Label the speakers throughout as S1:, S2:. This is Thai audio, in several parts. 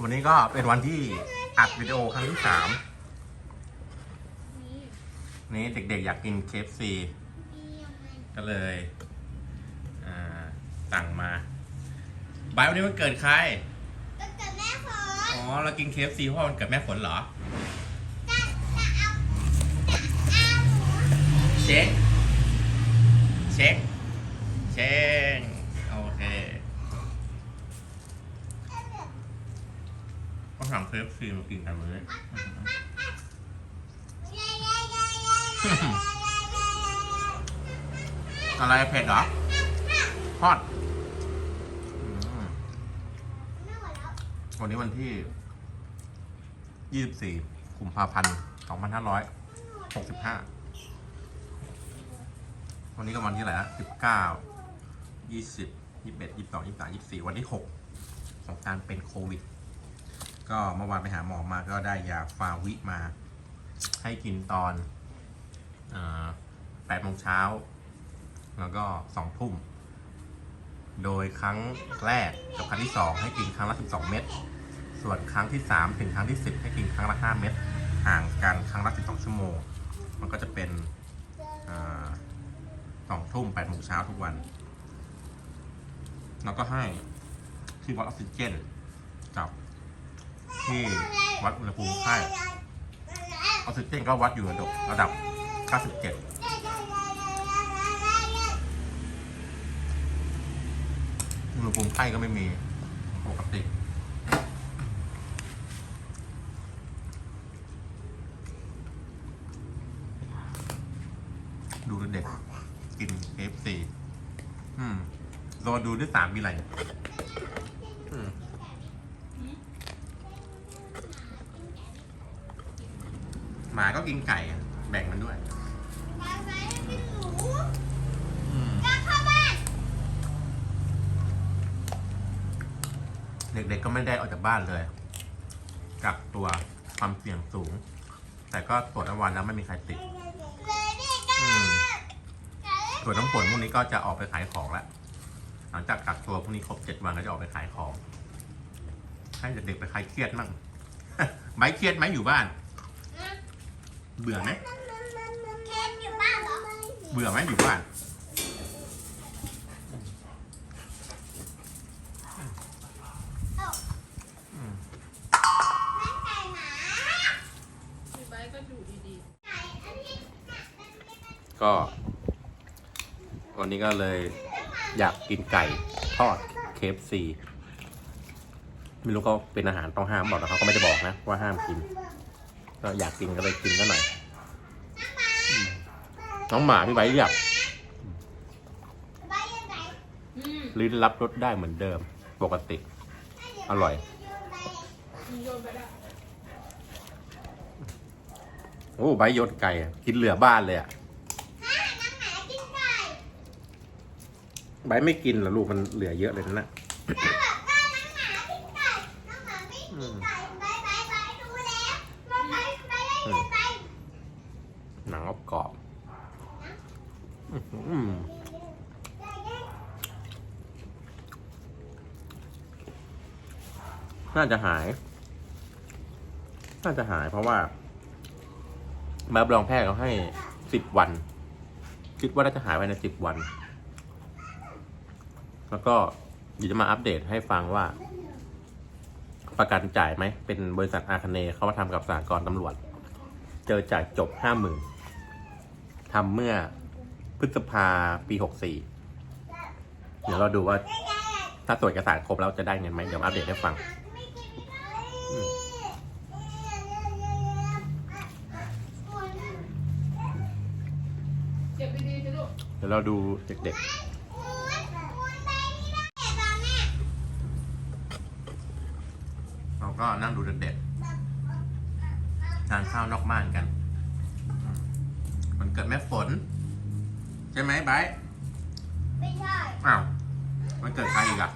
S1: วันนี้ก็เป็นวันที่อัดวิดีโอครั้งที่สามนี่เด็กๆอยากกินเคฟซีก็เลยอ่าสั่งมาบายวันนี้วันเกิดใคร
S2: ก็เกิดแม่ฝน
S1: อ๋อเรากินเคฟซีเพราะวันเกิดแม่ฝนเหรอ
S2: จะจะเอาจะเอาหมู
S1: เช็คเช็คเช็ค โอเค ก็สั่งเคฟซีมากินกันเลย
S2: เย้ย
S1: อะไรเผ็ดเหรอทอด
S2: วั
S1: นนี้วันที่ 24กุมภาพันธ์ 2565 วันนี้ก็วันที่อะไรนะ19 20 21 22 23 24 วันที่ 6 ของการเป็นโควิด ก็เมื่อวานไปหาหมอมาก็ได้ยาฟาวิมา ให้กินตอน8โมงเช้า แล้วก็2ทุ่ม โดยครั้งแรกกับครั้งที่2ให้กินครั้งละ12เม็ด ส่วนครั้งที่3ถึงครั้งที่10ให้กินครั้งละ5เม็ด ห่างกันครั้งละ12ชั่วโมง มันก็จะเป็นสองทุ่ม8โมงเช้าทุกวัน แล้วก็ให้ที่วัดออกซิเจนกับ ที่วัดอุณหภูมิไข้ออกซิเจนก็วัดอยู่ระดับระดับ 97อุณหภูมิไข้ก็ไม่มีปกติดูเด็กกิน KFC อืมรอดูด้วยสามมีอะไรเนี่ยอืม หมาก็กินไก่อะแบ่งมันด้วย
S2: ไปไปกินหมู
S1: อืม
S2: กลับเข้าบ้าน
S1: เด็กๆก็ไม่ได้ออกจากบ้านเลย กักตัวความเสี่ยงสูง แต่ก็ตรวจทั้งวันแล้วไม่มีใครติด
S2: เลยดิจ้า
S1: อืม
S2: จ้า
S1: ส่วนน้องฝนพวกนี้ก็จะออกไปขายของแล้วหลังจากกักตัวพวกนี้ครบเจ็ดวันก็จะออกไปขายของ ให้เด็กๆไปคลายเครียดมั่ง ไม้เครียดไหมอยู่บ้าน เบื่อไหม
S2: เคนอยู่บ้านเหรอ
S1: เบื่อไหมอยู่บ้าน
S2: เอ้า
S1: อืม
S2: แม่ไก่หมา
S3: พี่ไบร์ทก็อยู่ดี
S2: ไก่อันนี้น่ะมันไม่ได้
S1: ก็ วันนี้ก็เลยอยากกินไก่ทอดเคฟซีไม่รู้ก็เป็นอาหารต้องห้ามบอกแต่เขาก็ไม่ได้บอกนะ ว่าห้ามกิน ก็อยากกินก็เลยกินก็หน่อยอืมน้องหมาพี่ไว้เรียก
S2: ไปยังไง
S3: ๆอืม
S1: ลิ้นรับรสได้เหมือนเดิม ปกติ อร่อย
S3: มีโยนไปแล้ว
S1: โอ้ใบโยนไก่อะกินเหลือบ้านเลยอะ
S2: ฮะน้องหมากินไก่
S1: ใบไม่กินเหรอลูกมันเหลือเยอะเลยนะ
S2: หนังก
S1: รอบๆอื้อหือน่าจะหาย น่าจะหายเพราะว่าใบรับรองแพทย์เขาให้สิบวัน คิดว่าน่าจะหายภายในสิบวัน แล้วก็เดี๋ยวจะมาอัปเดตให้ฟังว่า ประกันจ่ายไหม เป็นบริษัทอาคเนเขามาทำกับสากลตำรวจ เจอจ่ายจบห้าหมื่น ทำเมื่อพฤษภาปีหกสี่เดี๋ยวเราดูว่า ถ้าตรวจเอกสารครบแล้วจะได้เงินไหมเดี๋ยวอัปเดตให้ฟัง
S3: เดี๋
S1: ยวเราดูเด็กๆเราก็นั่งดูเด็กๆทานข้าวนอกบ้านกัน เกิดแม่ฝน ใช่ไหมไบร์ท
S2: ไม่ใช่
S1: อ้าวมันเกิดใครอีกอะ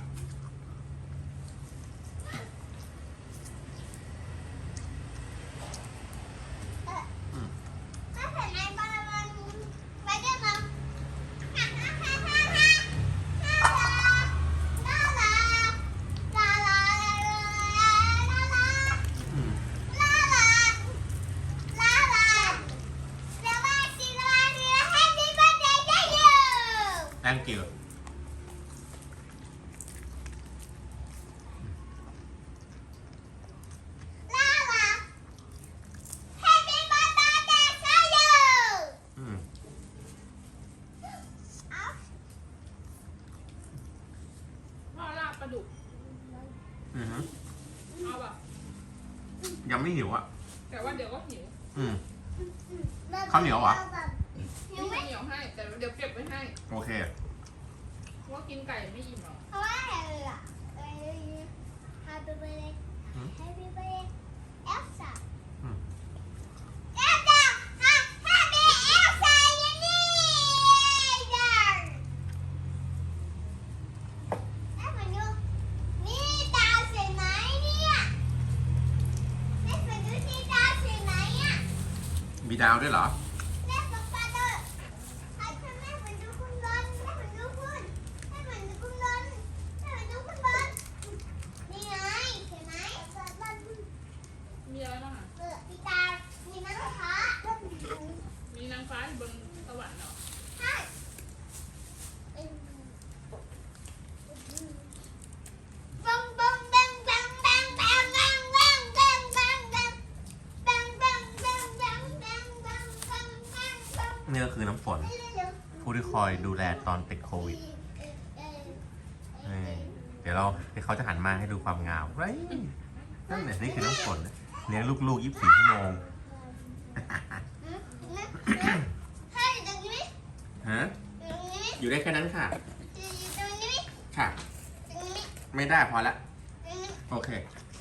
S1: thank you
S3: พ่อลาบปลาดุก
S1: อือฮึ
S3: เอาป่ะ
S1: ยังไม่หิวอะ
S3: แต่ว่าเดี๋ยวก็หิว
S1: อืมข้าวเหนียวเหรอ
S2: ยังไม่
S3: เหนียวให้แต่เดี๋ยวเก็บ ให้
S1: โอเค
S3: เพราะว่ากินไก่ไม่อิ่มหรอก
S2: เพราะว่าอะไรล่ะอะไรเนี่ย Happy birthday
S1: หืม
S2: Happy birthday Elsa
S1: อืม
S2: Elsa Ha- Happy Elsa ยังนี่ยังแม่มาดูนี่ดาวสวยไหมเนี่ยแม่มาดูที่ดาวสวยไหมอะ
S1: มีดาวด้วยเหรอ
S2: นี่
S1: ก็คือน้ำฝน ผู้ที่คอยดูแลตอนติดโควิดนี่เดี๋ยวเราเดี๋ยวเขาจะหันมาให้ดูความงามเฮ้ยนั่นเนี่ยนี่คือน้ำฝนเลี้ยงลูกๆ 24 ชั่วโมง
S2: ให้ตรงนี้
S1: ฮะ
S2: ตรงนี้
S1: อยู่ได้แค่นั้นค่ะ
S2: ตรงนี้
S1: ค่ะ
S2: ตรงนี้
S1: ไม่ได้พอละ
S2: ตรงนี้
S1: โอเค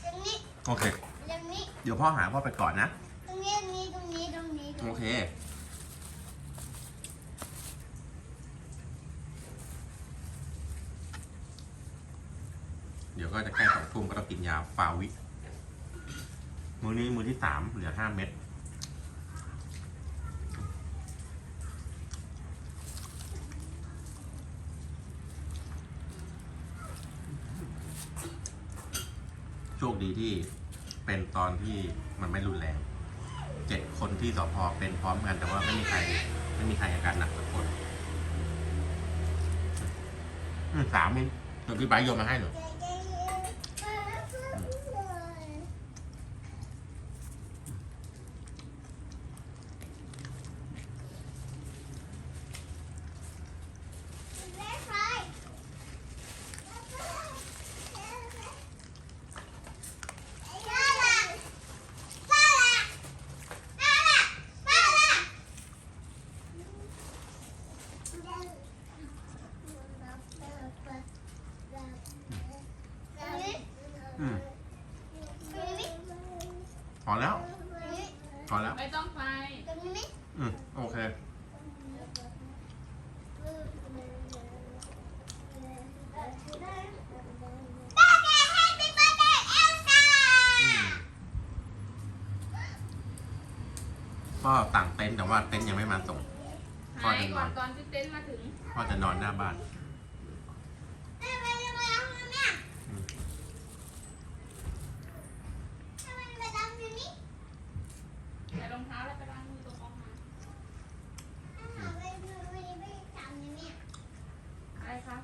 S2: ตรงนี้
S1: โอเค
S2: ตรงนี้
S1: เดี๋ยวพ่อหาพ่อไปก่อนนะ
S2: ตรงนี้ตรงนี้ตรงนี้ตรงนี้
S1: โอเค ดี๋ยวก็จะใกล้สองทุ่มก็ต้องกินยาฟาวิมือนี้มือที่สามเหลือห้าเม็ดโชคดีที่เป็นตอนที่มันไม่รุนแรง เจ็ดคนที่สพเป็นพร้อมกันแต่ว่าไม่มีใคร ไม่มีใครอาการหนักสักคนสามเองเดี๋ยวพี่ไบร์ทโยนมาให้หนู
S3: Thank. มาถึง
S1: พ่อจะนอนหน้าบ้าน
S3: ใส่รองเท้าแล้วไปล้างมือตรงออกมาอะไรครับ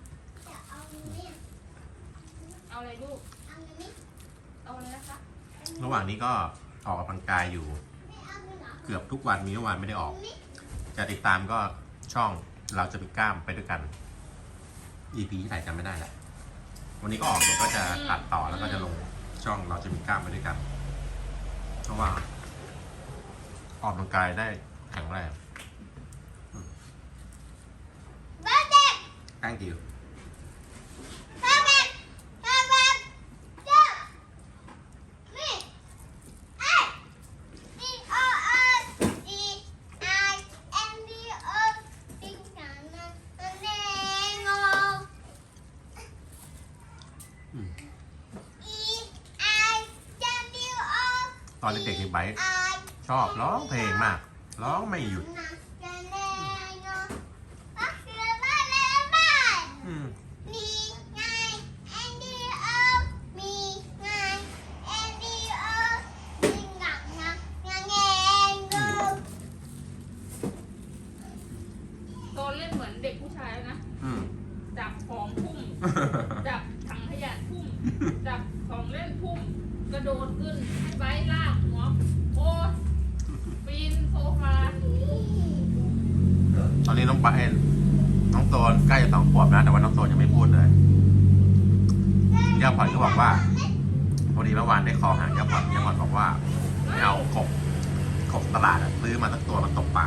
S3: เอาอะไรลูก เอาอะไรนะคะ
S1: ระหว่างนี้ก็ออกกำลังกายอยู่ เกือบทุกวันมีเมื่อวานไม่ได้ออก จะติดตามก็ช่อง เราจะมีกล้ามไปด้วยกัน EP ที่ไหนจำไม่ได้แหละ วันนี้ก็ออกเดี๋ยวก็จะตัดต่อแล้วก็จะลงช่องเราจะมีกล้ามไปด้วยกัน เพราะว่า ออกกำลังกายได้แข็งแรง thank you ตอนเด็กๆนี่ไบร์ทชอบร้องเพลงมาก ร้องไม่หยุดอืม
S2: มีไงแอนดี้โอมีไงแอนดี้โอมีงักงักงักแงงโก
S3: โตเล่นเหมือนเด็กผู้ชายแล้วนะ
S1: อืม
S3: จับของพุ่ม จับถังขยะพุ่ม จับของเล่นพุ่ม กระโดดขึ้น ให้ไบร์ทลากหัวโอ้ยปีนโซฟา
S1: ตอนนี้น้องไบร์ทน้องโซนใกล้จะสองขวบนะแต่ว่าน้องโซนยังไม่พูดเลย
S2: แม่
S1: ย่าผ่อนก็บอกว่าพอดีเมื่อวานได้คอหางย่าผ่อนย่าผ่อนบอกว่าไม่เอากบกบตลาดอะซื้อมาสักตัวมาตกปลา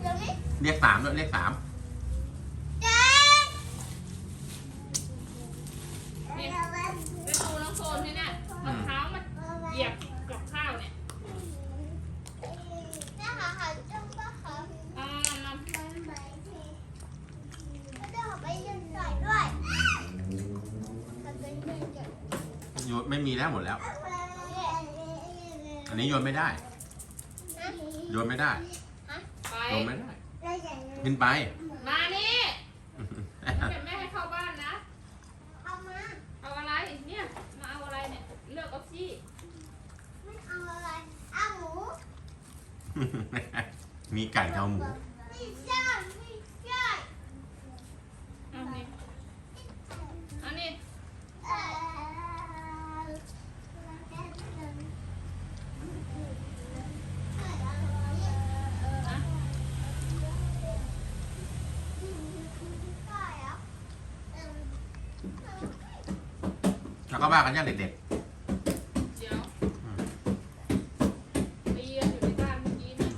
S2: เดี๋ยวนี้
S1: เรียกสามด้วยเรียกสาม
S2: เจ๊
S3: นี่ไปดูน้องโซนที่เนี่ยเอาเท้ามาเหยียบกับข้าวเนี่ย
S2: แม่ขาขาจ้องก็ขา
S3: เอามามา
S2: มันไหมทีก็จะเอาไปยืนใส่ด้วยมันเป็นเรื่องเกี่ยว
S1: โยนไม่มี แล้วหมดแล้ว
S2: กับ
S1: อันนี้โยนไม่ได้ โยนไม่ได้
S3: ไป
S1: โยนไม่ได้
S2: แล้วอย่างนี้
S1: ขึ้นไป
S3: มานี่เดี๋ยวแม่ให้เข้าบ้านนะ
S2: เอามา
S3: เอาอะไรเนี่ย มาเอาอะไรเนี่ย เลือกเอาสิ
S2: ไม่เอาอะไรเอาหมู
S1: มีไก่เอาหมู แล้วก็บ้ากันย่างเด็ก
S3: เดี๋ยวตีกันอยู่ในบ้านเมื่อกี้เนี่ย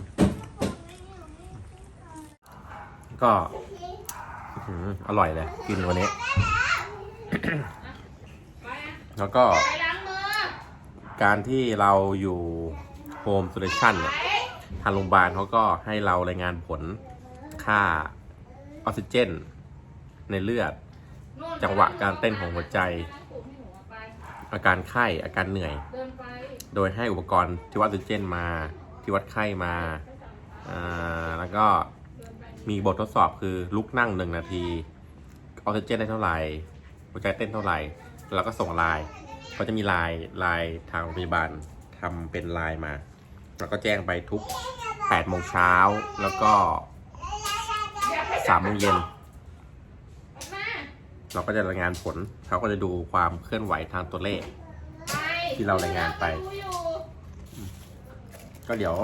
S1: ๆก็อื้อหืออร่อยเลย กินวันนี้
S3: ไปอะ
S1: แล้วก็
S3: ไปล้างมือ
S1: การที่เราอยู่โฮมโซลูชัน
S3: ไป
S1: เนี่ยทางโรงพยาบาลเขาก็ให้เรารายงานผลค่าออกซิเจน ในเลือด
S3: นู่น
S1: จังหวะการเต้นของหัวใจ
S3: ไป
S1: อาการไข้อาการเหนื่อย โดยให้อุปกรณ์ที่วัดออกซิเจนมาที่วัดไข้มาแล้วก็มีบททดสอบคือลุกนั่งหนึ่งนาทีออกซิเจนได้เท่าไหร่หัวใจเต้นเท่าไหร่ แล้วก็ส่งลน์เขาจะมีลน์ไลน์ทางโรงพยาบาลทำเป็นลน์มา แล้วก็แจ้งไปทุก8โมงเช้าแล้วก็3โมงเย็น เราก็จะรายงานผลเขาก็จะดูความเคลื่อนไหวทางตัวเลข
S3: ไป
S1: ที่เรารายงานไป
S3: ดูอยู่
S1: ก็เดี๋ยว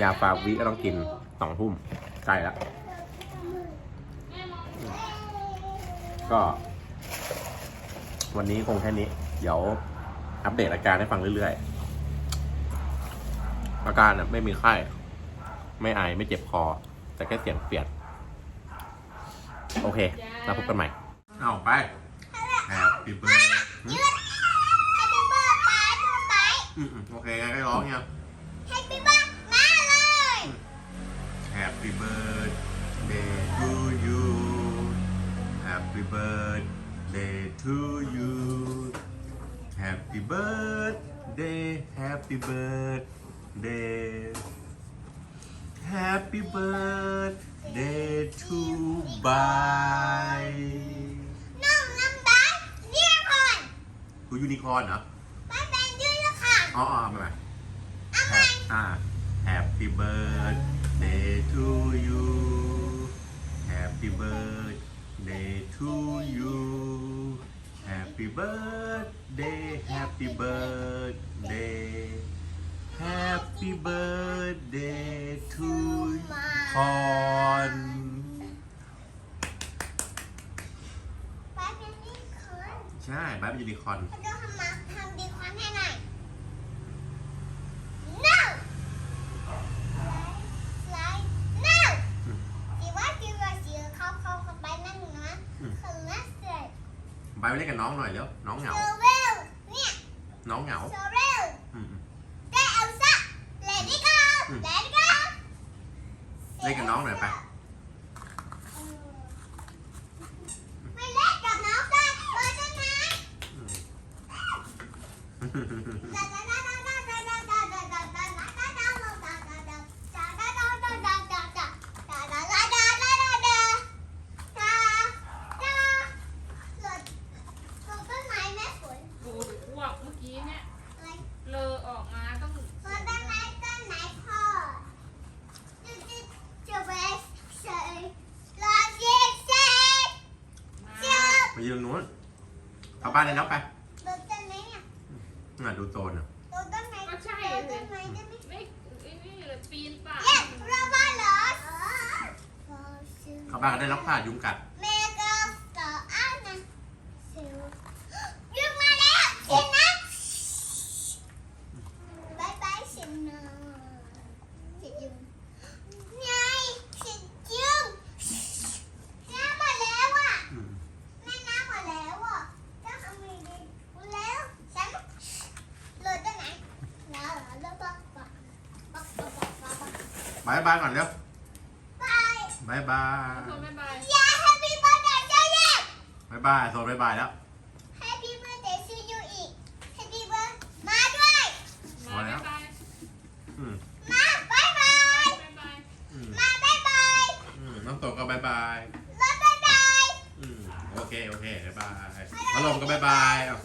S1: ยาฟาวิก็ต้องกินสองทุ่มใกล้แล้ว
S3: แม่มอง
S1: ก็ วันนี้คงแค่นี้ เดี๋ยวอัปเดตอาการให้ฟังเรื่อยๆ อาการน่ะไม่มีไข้ ไม่ไอไม่เจ็บคอ แต่แค่เสียงเปลี่ยนโอเค แล้วพบกันใหม่ เอาไป Happy birthday
S2: ให้พี่เบิร์ดมาดูไหม
S1: อืมโอเคงั้นก็ร้องเนี่ย
S2: ให้พี่เบิร์ดมาเลย
S1: Happy birthday to you Happy birthday to you Happy birthday Happy birthday Happy birthday to bye
S2: น้องน้ำได้เรียกก่อน
S1: กูยูนิคอร์นเหรอ
S2: ไปเป็นยืนแล้วค่ะ
S1: อ๋ออ๋อไม่ไม่
S2: เอาไหม
S1: อ่า Happy birthday to you Happy birthday to you Happy birthday Happy birthday Happy birthday to คอน
S2: ไปเป็นนี่คน
S1: ใช่บ้านเป็นยูนิคอร์น
S2: เขาจะทำมาทำดีควันให้หน่อย no ไลท์ no สีว่าสีว่าสีเขาเขาเขาไปนั่นนะคือนัสเซอร์
S1: ไปไปเล่นกับน้องหน่อยเร็วน้องเหงา
S2: เซเวลเนี่ย
S1: น้องเหงา
S2: เซเวล
S1: อืม
S2: เจ๊เอลซ่า let it go let it go
S1: เล่นกับน้องหน่อยไป
S2: ไม่เล่นกับน้องได้เลยใช่ไหม
S3: ดูดิอ้วกเมื่อกี้เนี่ยเลอออกมาต้องมา
S1: ไปยืนนู้นเข้าบ้านเลยแล้วไป
S2: ต้นไม้เนี่ย
S1: น่ะ ดูโซนอะ
S2: ต้นไม้
S3: ก็ใช่
S2: ต้
S3: สิ
S2: นไม้ได้ไหม
S3: ไม่ไอ้นี่เลยปีนป่า
S2: Yes, Romanos.
S1: เข้าบ้านก็ได้รับผ้ายุงกัด บายบายก่อนเร็ว
S2: บาย
S1: บายบาย
S3: โทรบ๊ายบาย
S2: ยา Happy birthday เจ้าเย่
S1: บายบายโซนบายบายแล้ว
S2: Happy birthday to you อีก Happy birthday มาด้วย
S3: มาบ๊ายบาย
S1: อืม
S2: มาบายบาย
S3: บ๊ายบาย
S1: อืม
S2: มาบายบาย
S1: อืมน้องโตก็บายบาย
S2: รถบายบาย
S1: อืมโอเค โอเคบายบายพัดลมก็บายบายเอา